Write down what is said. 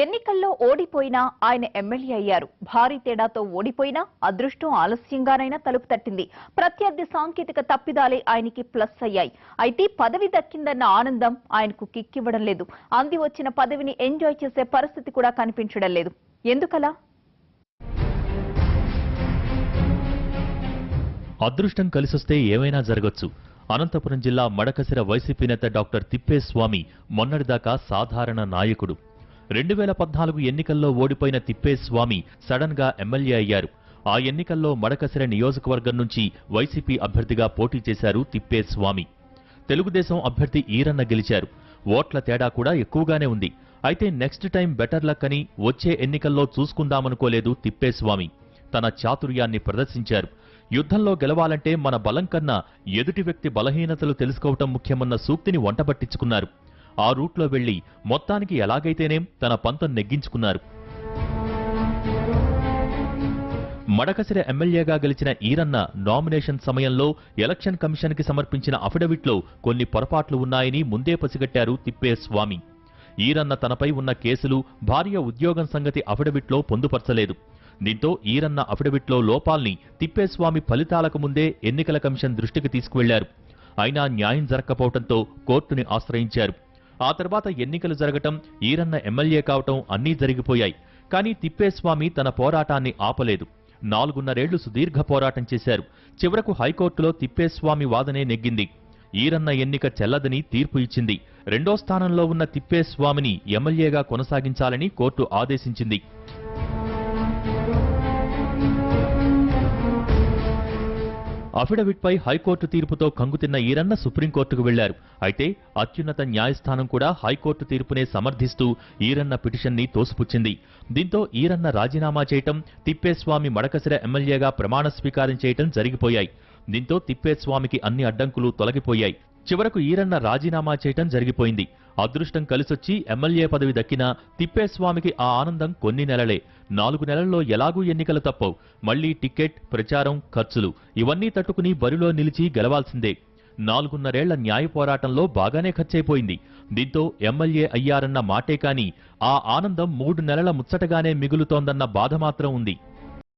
ఎన్నికల్లో ఓడిపోయినా ఆయన ఎమ్మెల్యే అయ్యారు. భారీ తేడాతో ఓడిపోయినా అదృష్టం ఆలస్యంగానైనా తలుపు తట్టింది. ప్రత్యర్థి సాంకేతిక తప్పిదాలే ఆయనకి ప్లస్ అయ్యాయి. అయితే పదవి దక్కిందన్న ఆనందం ఆయనకు కిక్కివ్వడం లేదు. అంది వచ్చిన పదవిని ఎంజాయ్ చేసే పరిస్థితి కూడా కనిపించడం లేదు. ఎందుకలా? అదృష్టం కలిసొస్తే ఏమైనా జరగొచ్చు. అనంతపురం జిల్లా మడకసిర వైసీపీ నేత డాక్టర్ తిప్పేస్వామి మొన్నటిదాకా సాధారణ నాయకుడు. రెండు వేల పద్నాలుగు ఎన్నికల్లో ఓడిపోయిన తిప్పేస్వామి సడన్గా ఎమ్మెల్యే అయ్యారు. ఆ ఎన్నికల్లో మడకసిర నియోజకవర్గం నుంచి వైసీపీ అభ్యర్థిగా పోటీ చేశారు తిప్పేస్వామి. తెలుగుదేశం అభ్యర్థి ఈరన్న గెలిచారు. ఓట్ల తేడా కూడా ఎక్కువగానే ఉంది. అయితే నెక్స్ట్ టైం బెటర్ లక్ అని వచ్చే ఎన్నికల్లో చూసుకుందామనుకోలేదు తిప్పేస్వామి. తన చాతుర్యాన్ని ప్రదర్శించారు. యుద్ధంలో గెలవాలంటే మన బలం కన్నా ఎదుటి వ్యక్తి బలహీనతలు తెలుసుకోవటం ముఖ్యమన్న సూక్తిని వంటబట్టించుకున్నారు. ఆ రూట్లో వెళ్ళి మొత్తానికి ఎలాగైతేనేం తన పంతం నెగ్గించుకున్నారు. మడకసిర ఎమ్మెల్యేగా గెలిచిన ఈరన్న నామినేషన్ సమయంలో ఎలక్షన్ కమిషన్కి సమర్పించిన అఫిడవిట్లో కొన్ని పొరపాట్లు ఉన్నాయని ముందే పసిగట్టారు తిప్పేస్వామి. ఈరన్న తనపై ఉన్న కేసులు భార్య ఉద్యోగం సంగతి అఫిడవిట్లో పొందుపరచలేదు. దీంతో ఈరన్న అఫిడవిట్లో లోపాల్ని తిప్పేస్వామి ఫలితాలకు ముందే ఎన్నికల కమిషన్ దృష్టికి తీసుకువెళ్ళారు. అయినా న్యాయం జరగకపోవడంతో కోర్టుని ఆశ్రయించారు. ఆ తర్వాత ఎన్నికలు జరగటం ఈరన్న ఎమ్మెల్యే కావటం అన్నీ జరిగిపోయాయి. కానీ తిప్పేస్వామి తన పోరాటాన్ని ఆపలేదు. నాలుగున్నరేళ్ళు సుదీర్ఘ పోరాటం చేశారు. చివరకు హైకోర్టులో తిప్పేస్వామి వాదనే నెగ్గింది. ఈరన్న ఎన్నిక చెల్లదని తీర్పు ఇచ్చింది. రెండో స్థానంలో ఉన్న తిప్పేస్వామిని ఎమ్మెల్యేగా కొనసాగించాలని కోర్టు ఆదేశించింది. అఫిడవిట్పై హైకోర్టు తీర్పుతో కంగుతిన్న ఈరన్న సుప్రీంకోర్టుకు వెళ్ళారు. అయితే అత్యున్నత న్యాయస్థానం కూడా హైకోర్టు తీర్పునే సమర్థిస్తూ ఈరన్న పిటిషన్ని తోసిపుచ్చింది. దీంతో ఈరన్న రాజీనామా చేయటం తిప్పేస్వామి మడకసిర ఎమ్మెల్యేగా ప్రమాణ స్వీకారం చేయటం జరిగిపోయాయి. దీంతో తిప్పేస్వామికి అన్ని అడ్డంకులు తొలగిపోయాయి. చివరకు ఈరన్న రాజీనామా చేయటం జరిగిపోయింది. అదృష్టం కలిసొచ్చి ఎమ్మెల్యే పదవి దక్కినా తిప్పేస్వామికి ఆ ఆనందం కొన్ని నెలలే. నాలుగు నెలల్లో ఎలాగూ ఎన్నికలు తప్పవు. మళ్ళీ టికెట్ ప్రచారం ఖర్చులు ఇవన్నీ తట్టుకుని బరిలో నిలిచి గెలవాల్సిందే. నాలుగున్నరేళ్ళ న్యాయ పోరాటంలో బాగానే ఖర్చయిపోయింది దీంతో ఎమ్మెల్యే అయ్యారన్న మాటే కాని ఆ ఆనందం మూడు నెలల ముచ్చటగానే మిగులుతోందన్న బాధ మాత్రం ఉంది.